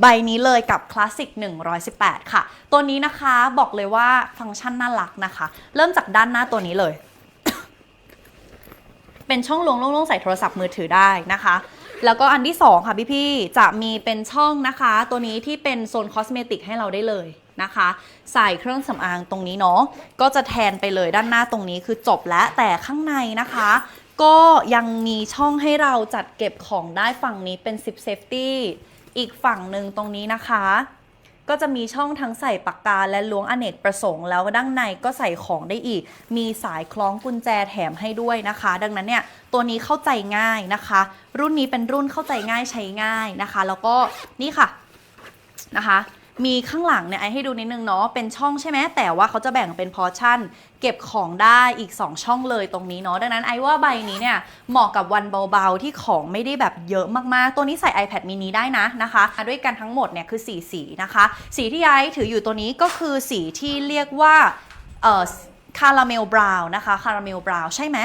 ใบนี้เลยกับ Classic 118 ค่ะ ตัวนี้นะคะบอกเลยว่าฟังก์ชันน่ารักนะคะ เริ่มจากด้านหน้าตัวนี้เลย เป็นช่องลวงโล่งๆใส่โทรศัพท์มือถือได้นะคะ แล้วก็อันที่ 2 ค่ะพี่ๆ จะมีเป็นช่องนะคะ ตัวนี้ที่เป็นโซนคอสเมติกให้เราได้เลยนะคะ ใส่เครื่องสำอางตรงนี้เนาะก็จะแทนไปเลยด้านหน้าตรงนี้คือจบแล้วแต่ข้างในนะคะก็ยังมีช่องให้เราจัดเก็บของได้ฝั่งนี้เป็น zip safety อีกฝั่งหนึ่งตรงนี้นะคะ ก็จะมีช่องทั้งใส่ปากกาและล้วงอเนกประสงค์แล้วด้านในก็ใส่ของได้อีก มีสายคล้องกุญแจแถมให้ด้วยนะคะ ดังนั้นเนี่ยตัวนี้เข้าใจง่ายนะคะ รุ่นนี้เป็นรุ่นเข้าใจง่ายใช้ง่ายนะคะ แล้วก็นี่ค่ะนะคะ มีข้างหลังเนี่ยไอให้ดูนิดนึงเนาะเป็นช่องใช่ไหมแต่ว่าเขาจะแบ่งเป็นพอชั่น เก็บของได้อีก 2 ช่องเลยตรงนี้เนาะดังนั้นไอว่าใบนี้เนี่ยเหมาะกับวันเบาๆ ที่ของไม่ได้แบบเยอะมากๆ ตัวนี้ใส่ iPad mini ได้นะนะคะด้วยกันทั้งหมดเนี่ยคือ4สีนะคะ สีที่ไอถืออยู่ตัวนี้ก็คือสีที่เรียกว่าเอ่อคาราเมลบราวน์นะคะคาราเมลบราวน์ใช่ไหม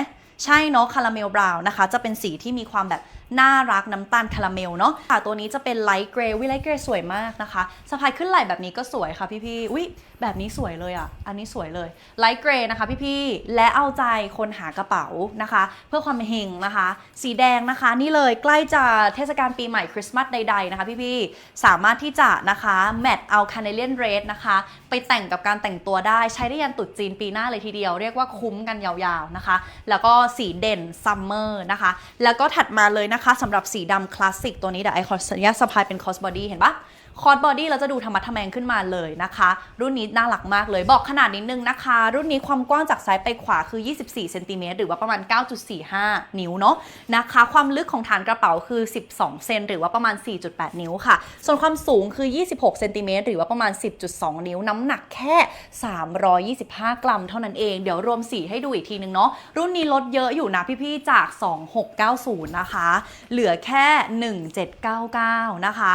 ใช่เนาะคาราเมลบราวน์นะคะ จะเป็นสีที่มีความแบบ น่ารักน้ำตาลคาราเมลเนาะค่ะตัวนี้จะเป็นไลท์เกรย์วิไลท์เกรย์สวยมากนะคะสะพายขึ้นไหล่แบบนี้ก็สวยค่ะพี่ๆอุ้ยแบบนี้สวยเลยอะ อันนี้สวยเลยไลท์เกรย์นะคะพี่ๆและเอาใจคนหากระเป๋านะคะ เพื่อความเฮงนะคะ สีแดงนะคะ นี่เลยใกล้จะเทศกาลปีใหม่คริสต์มาสใดๆนะคะพี่ๆสามารถที่จะนะคะแมทเอาคาเนเลียนเรดนะคะ ไปแต่งกับการแต่งตัวได้ใช้ได้ยันตรุษจีนปีหน้าเลยทีเดียว เรียกว่าคุ้มกันยาวๆนะคะ แล้วก็สีเด่นซัมเมอร์นะคะ แล้วก็ถัดมาเลยนะคะคะสำหรับสีดำคลาสสิกตัวนี้เดี๋ยวไอคอนสัญญาสะพายเป็นคอสบอดี้เห็นปะคอร์สบอดี้เราจะดูธรรมะทแมงขึ้นมาเลยนะคะ รุ่นนี้น่ารักมากเลยบอกขนาดนิดนึงนะคะ รุ่นนี้ความกว้างจากซ้ายไปขวาคือ 24เซนติเมตรหรือว่าประมาณ 9.45 นิ้วเนาะนะคะ ความลึกของฐานกระเป๋าคือ 12 เซนหรือว่าประมาณ 4.8 นิ้วค่ะ ส่วนความสูงคือ 26เซนติเมตรหรือว่าประมาณ 10.2 นิ้ว น้ำหนักแค่ 325 กรัมเท่านั้นเองเดี๋ยวรวมสีให้ดูอีกทีนึงเนาะรุ่นนี้ลดเยอะอยู่นะพี่ๆจาก 2690 นะคะเหลือแค่ 1799 นะคะ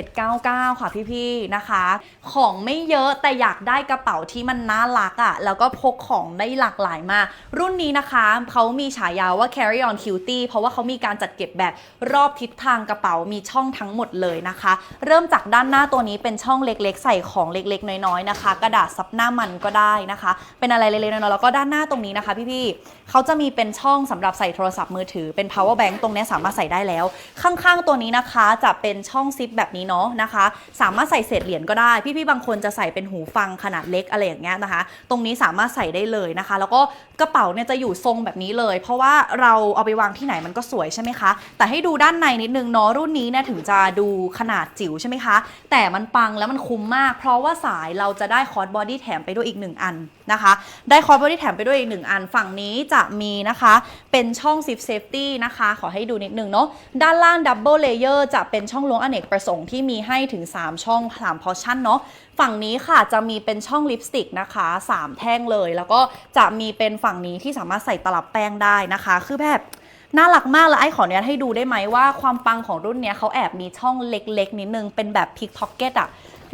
1799 ค่ะพี่ๆนะคะ ของไม่เยอะแต่อยากได้กระเป๋าที่มันน่ารักอะ่ะ แล้วก็พกของได้หลากหลายมาก รุ่นนี้นะคะเขามีฉายาว่า carry on cutie เพราะว่าเขามีการจัดเก็บแบบรอบทิศทางกระเป๋ามีช่องทั้งหมดเลยนะคะ เริ่มจากด้านหน้าตัวนี้เป็นช่องเล็กๆ ใส่ของเล็กๆ น้อยๆนะคะ กระดาษซับหน้ามันก็ได้นะคะ เป็นอะไรเล็กๆน้อยๆแล้วก็ด้านหน้าตรงนี้นะคะพี่ๆเขาจะมีเป็นช่องสำหรับใส่โทรศัพท์มือถือเป็น power bank ตรงนี้สามารถใส่ได้แล้ว ข้างๆตัวนี้นะคะจะเป็นช่องซิปแบบนี้เนาะนะคะ สามารถใส่เศษเหรียญก็ได้ พี่ๆบางคนจะใส่เป็นหูฟังขนาดเล็กอะไรอย่างเงี้ยนะคะ ตรงนี้สามารถใส่ได้เลยนะคะ แล้วก็กระเป๋าเนี่ยจะอยู่ทรงแบบนี้เลย เพราะว่าเราเอาไปวางที่ไหนมันก็สวยใช่ไหมคะ แต่ให้ดูด้านในนิดนึงเนาะรุ่นนี้เนี่ยถึงจะดูขนาดจิ๋วใช่ไหมคะ แต่มันปังแล้วมันคุ้มมาก เพราะว่าสายเราจะได้คอร์ดบอดี้แถมไปด้วยอีกหนึ่งอัน นะคะ ได้คอร์ดบอดี้แถมไปด้วยอีกหนึ่งอันฝั่งนี้จะมีนะคะ เป็นช่องซิปเซฟตี้นะคะ ขอให้ดูนิดนึงเนาะด้านล่างดับเบิลเลเยอร์จะเป็นช่องล้วงอเนกประสงค์ที่มีให้ถึง 3 ช่อง3พอชั่นเนาะฝั่งนี้ค่ะจะมีเป็นช่องลิปสติกนะคะ 3 แท่งเลย แล้วก็จะมีเป็นฝั่งนี้ที่สามารถใส่ตลับแป้งได้นะคะ คือแบบ น่ารักมากแล้วไอ้ขออนุญาตให้ดูได้ไหมว่าความปังของรุ่นเนี้ยเขาแอบมีช่องเล็กๆ นิดนึง เป็นแบบพิกพ็อกเก็ตอะ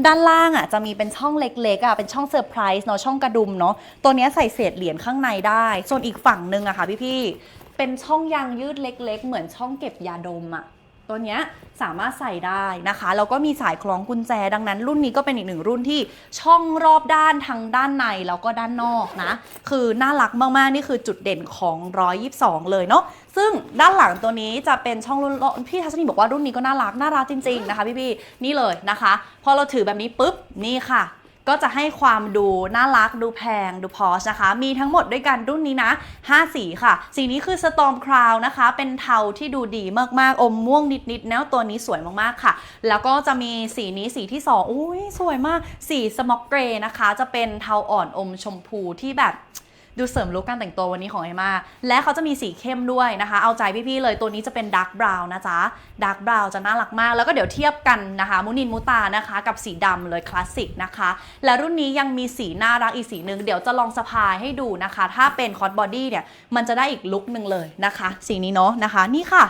ด้านล่างอะจะมีเป็นช่องเล็กๆอะเป็นช่องเซอร์ไพรส์เนาะช่องกระดุมเนาะตัวเนี้ยใส่เศษเหรียญข้างในได้ ส่วนอีกฝั่งหนึ่งอะค่ะพี่ๆเป็นช่องยางยืดเล็ก ๆ เหมือนช่องเก็บยาดมอะ ตัวเนี้ยสามารถใส่ได้นะคะแล้วก็มีสายคล้องกุญแจ ดังนั้นรุ่นนี้ก็เป็นอีกหนึ่งรุ่นที่ช่องรอบด้านทั้งด้านในแล้วก็ด้านนอกนะ คือน่ารักมากๆ นี่คือจุดเด่นของ 122 เลยเนาะซึ่งด้านหลังตัวนี้จะเป็นช่องรุ่นพี่ทัศนีบอกว่ารุ่นนี้ก็น่ารักน่ารักจริงๆนะคะพี่ๆนี่เลยนะคะ พอเราถือแบบนี้ปุ๊บนี่ค่ะ ก็จะให้ความดูน่ารักดูแพงดูพอชนะคะ มีทั้งหมดด้วยกันรุ่นนี้นะ 5 สีค่ะ สีนี้คือ Storm Crown นะคะ เป็นเทาที่ดูดีมากๆ อมม่วงนิดๆ แล้วตัวนี้สวยมากๆค่ะ แล้วก็จะมีสีนี้สีที่2อุ้ยสวยมาก สีสม็อกเกรนะคะ จะเป็นเทาอ่อนอมชมพูที่แบบ ดูเสริมลุคการแต่งตัววันนี้ของเอมาและเขาจะมีสีเข้มด้วยนะคะ เอาใจพี่ๆเลยตัวนี้จะเป็นดาร์กบราวน์นะจ๊ะดาร์กบราวน์จะน่ารักมาก แล้วก็เดี๋ยวเทียบกันนะคะ มุนินมุตานะคะ กับสีดำเลยคลาสสิกนะคะ และรุ่นนี้ยังมีสีน่ารักอีกสีหนึ่งเดี๋ยวจะลองสะพายให้ดูนะคะ ถ้าเป็นคอ s บอดี้เนี่ยมันจะได้อีกลุคหนึ่งเลยนะคะ สีนี้เนาะนะคะ นี่ค่ะ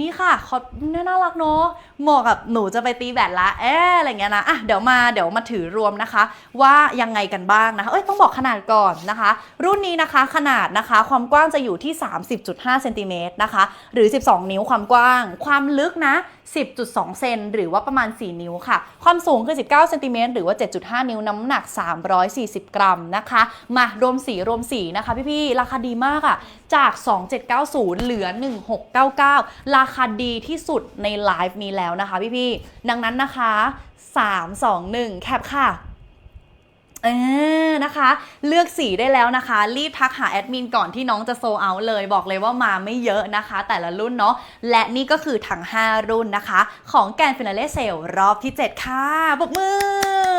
นี่ค่ะคอน่าน่ารักเนาะเหมาะกับหนูจะไปตีแบดละเอ๊ะอะไรเงี้ยนะอะเดี๋ยวมาเดี๋ยวมาถือรวมนะคะ ว่ายังไงกันบ้างนะคะเอ้ยต้องบอกขนาดก่อนนะคะ รุ่นนี้นะคะขนาดนะคะ ความกว้างจะอยู่ที่ 30.5เซนติเมตรนะคะ หรือ 12 นิ้วความกว้าง ความลึกนะ 10.2 เซนหรือว่าประมาณ 4 นิ้วค่ะ ความสูงคือ 19 เซนติเมตรหรือว่า 7.5 นิ้ว น้ำหนัก 340 กรัมนะคะ มารวมสีรวมสีนะคะพี่ๆ ราคาดีมากอะจาก 2790 เหลือ 1699 ราคาดีที่สุดในไลฟ์นี้แล้วนะคะพี่ๆ ดังนั้นนะคะ 3 2 1 แคปค่ะ เออนะคะ เลือกสีได้แล้วนะคะ รีบทักหาแอดมินก่อนที่น้องจะโซเอาเลยบอกเลยว่ามาไม่เยอะนะคะ แต่ละรุ่นเนาะและนี่ก็คือทั้ง 5 รุ่นนะคะ ของแกนฟินาเล่เซลรอบที่ 7 ค่ะปรบมือ